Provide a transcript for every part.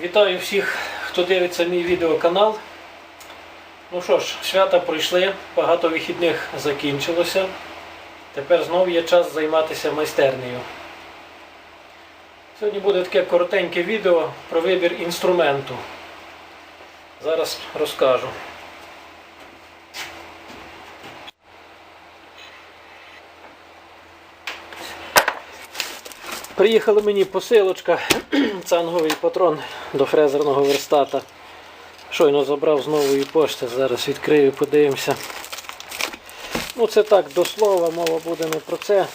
Вітаю всіх, хто дивиться мій відеоканал. Ну що ж, свята пройшли, багато вихідних закінчилося. Тепер знову є час займатися майстернею. Сьогодні буде таке коротеньке відео про вибір інструменту. Зараз розкажу. Приїхала мені посилочка, цанговий патрон до фрезерного верстата. Щойно забрав з нової пошти, зараз відкрию, подивимося. Ну це так, до слова, мова буде не про це.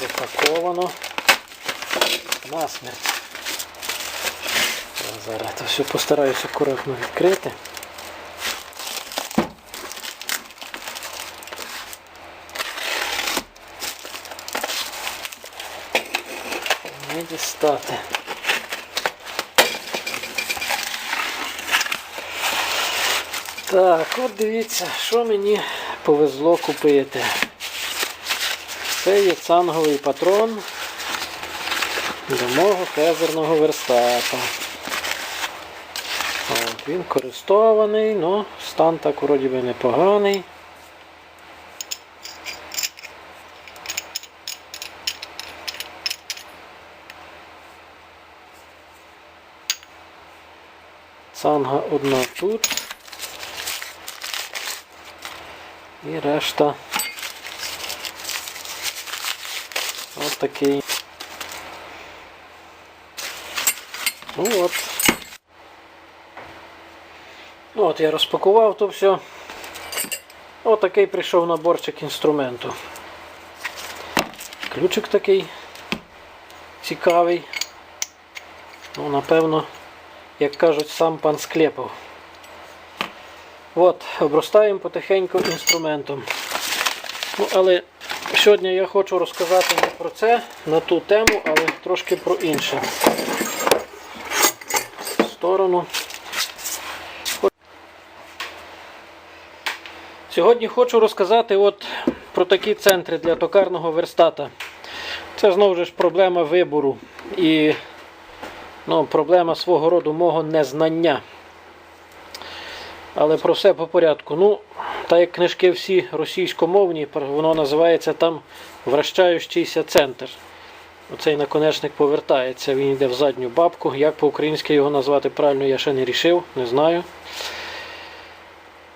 Запаковано. Насмерть. Зараз це все постараюся акуратно відкрити. Не дістати. Так, от дивіться, що мені повезло купити. Це є цанговий патрон до мого фезерного верстата. От, він користований, ну, стан так вроді би непоганий. Цанга одна тут. І решта ось такий. Ну от. Ну от я розпакував то все. Ось такий прийшов наборчик інструменту. Ключик такий цікавий. Ну, напевно, як кажуть, сам пан склепав. От, обростаємо потихеньку інструментом. Ну, але сьогодні я хочу розказати не про це, на ту тему, але трошки про інше. В сторону. Сьогодні хочу розказати от про такі центри для токарного верстата. Це знову ж проблема вибору і ну, проблема свого роду мого незнання. Але про все по порядку. Ну, так як книжки всі російськомовні, воно називається там вращаючийся центр. Оцей наконечник повертається, він йде в задню бабку. Як по-українськи його назвати правильно, я ще не рішив, не знаю.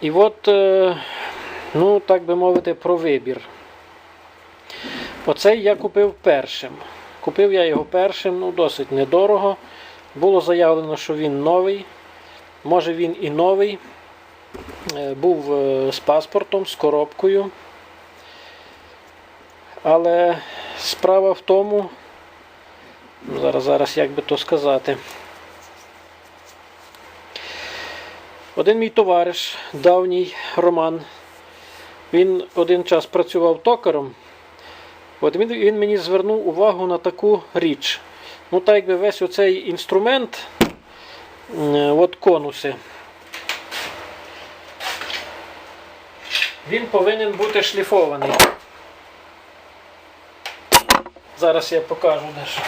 І от, е, ну, так би мовити, про вибір. Оцей я купив першим. Купив я його першим, ну, досить недорого. Було заявлено, що він новий. Може він і новий. Е, Був е, з паспортом, з коробкою. Але справа в тому, зараз, зараз як би то сказати. Один мій товариш, давній Роман, він один час працював токаром. От він, він мені звернув увагу на таку річ. Ну, так якби весь оцей інструмент, е, от конуси, він повинен бути шліфований. Зараз я покажу дещо.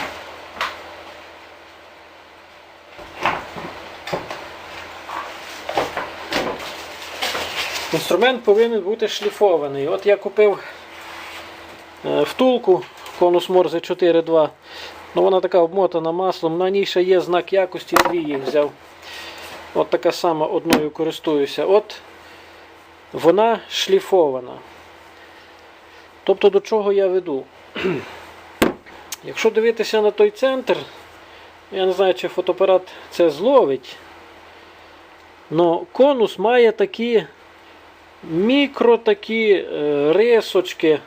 Інструмент повинен бути шліфований. От я купив втулку конус Морзе 4.2. Ну, вона така обмотана маслом, на ній ще є знак якості, дві їх взяв. От така сама одною користуюся. От вона шліфована. Тобто до чого я веду? Якщо дивитися на той центр, я не знаю, чи фотоапарат це зловить, але конус має такі мікро такі е, рисочки.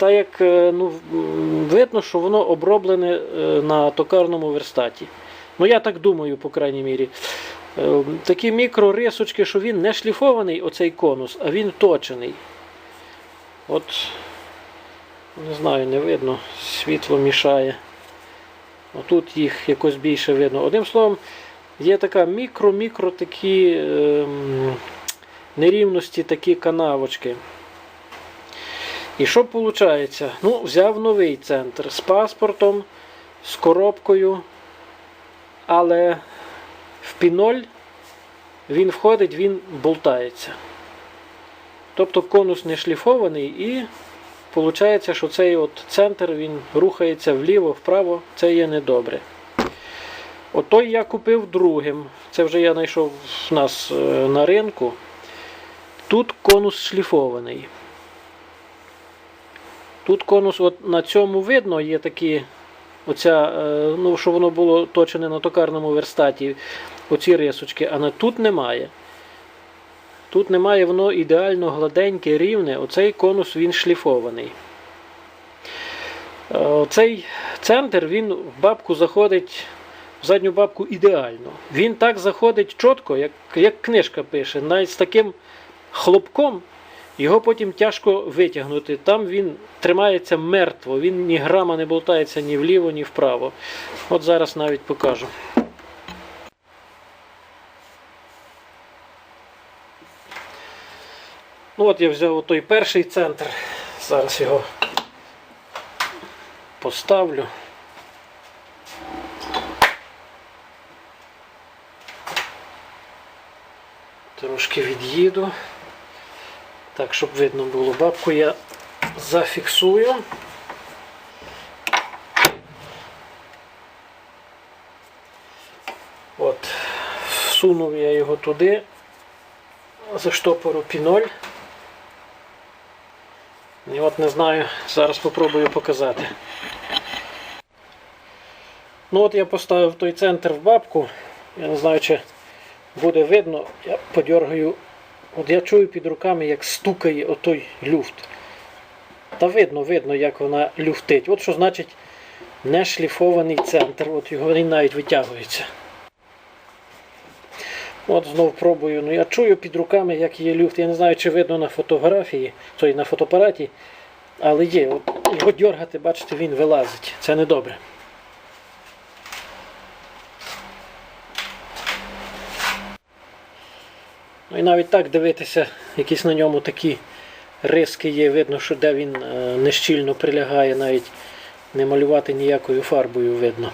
Та як е, ну, видно, що воно оброблене е, на токарному верстаті. Ну, я так думаю, по крайній мірі. Е, Такі мікрорисочки, що він не шліфований, оцей конус, а він точений. От, не знаю, не видно, світло мішає. Отут їх якось більше видно. Одним словом, є така мікро-мікро такі ем, нерівності, такі канавочки. І що виходить? Ну, взяв новий центр з паспортом, з коробкою, але в піноль він входить, він болтається. Тобто конус не шліфований і виходить, що цей от центр він рухається вліво, вправо, це є недобре. Отой я купив другим. Це вже я знайшов в нас е, на ринку. Тут конус шліфований. Тут конус от на цьому видно, є такі, оця, е, ну, що воно було точене на токарному верстаті, оці рисочки, а тут немає. Тут немає, воно ідеально гладеньке, рівне. Оцей конус він шліфований. Е, Цей центр він в бабку заходить, в задню бабку ідеально. Він так заходить чітко, як, як книжка пише, навіть з таким хлопком. Його потім тяжко витягнути. Там він тримається мертво, він ні грама не болтається ні вліво, ні вправо. От зараз навіть покажу. Ну от я взяв той перший центр. Зараз його поставлю. Трошки від'їду. Так, щоб видно було бабку, я зафіксую. От, всунув я його туди, заштопору піноль. І от не знаю, зараз спробую показати. Ну от я поставив той центр в бабку. Я не знаю, чи буде видно, я подергаю. От я чую під руками, як стукає отой люфт. Та видно, видно, як вона люфтить. От що значить не шліфований центр. От його він навіть витягується. От знов пробую. Ну я чую під руками, як є люфт. Я не знаю, чи видно на фотографії, той на фотоапараті, але є. От його дергати, бачите, він вилазить. Це не Ну і навіть так дивитися, якісь на ньому такі риски є, видно, що де він е, нещільно прилягає, навіть не малювати ніякою фарбою видно.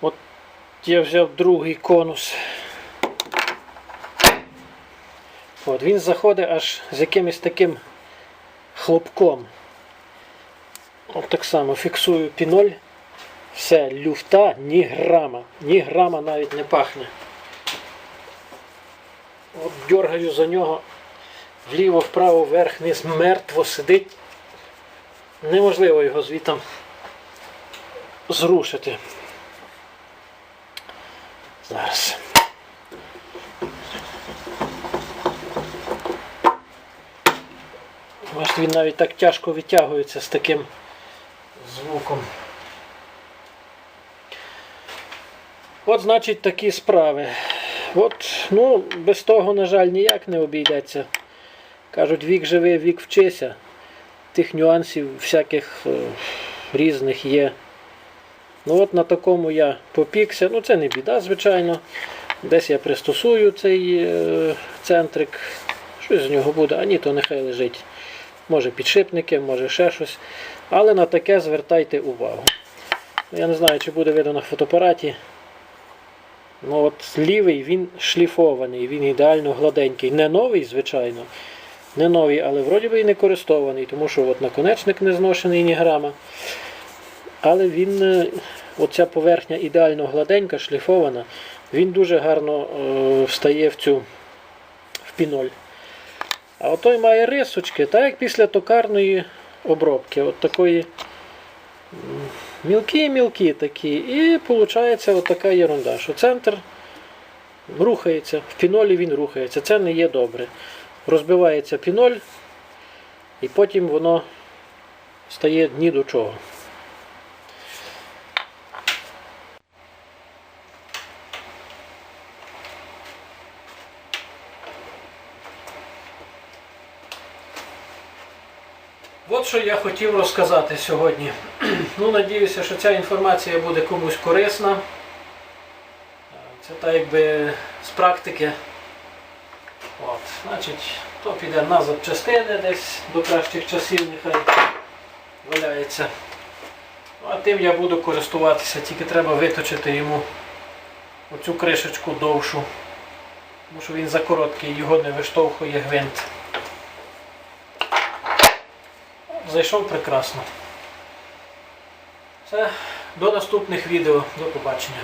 От я взяв другий конус. От, Він заходить аж з якимось таким хлопком. От так само фіксую піноль. Все, люфта ні грама, ні грама навіть не пахне. От дергаю за нього вліво, вправо, вверх, вниз, мертво сидить. Неможливо його звітом зрушити. Зараз. Бачите, він навіть так тяжко витягується з таким звуком. От, значить, такі справи. От, ну, без того, на жаль, ніяк не обійдеться. Кажуть, вік живи, вік вчися. Тих нюансів всяких е, різних є. Ну от на такому я попікся. Ну це не біда, звичайно. Десь я пристосую цей е, центрик. Щось з нього буде, а ні, то нехай лежить. Може підшипники, може ще щось. Але на таке звертайте увагу. Я не знаю, чи буде видно на фотоапараті. Ну от лівий він шліфований, він ідеально гладенький. Не новий, звичайно. Не новий, але вроді би і не користований, тому що от наконечник не зношений ні грама. Але він, е, оця поверхня ідеально гладенька, шліфована, він дуже гарно е, встає в цю в піноль. А отой має рисочки, так як після токарної обробки. От такої мілкі-мілкі такі. І виходить отака така ерунда, що центр рухається, в пінолі він рухається. Це не є добре. Розбивається піноль, і потім воно стає ні до чого. Що я хотів розказати сьогодні. Ну, надіюся, що ця інформація буде комусь корисна. Це так якби з практики. От, значить, То піде на запчастини десь до кращих часів, нехай валяється. Ну, а тим я буду користуватися, тільки треба виточити йому оцю кришечку довшу. Тому що він за короткий, його не виштовхує гвинт. Зайшов прекрасно. Все, до наступних відео. До побачення.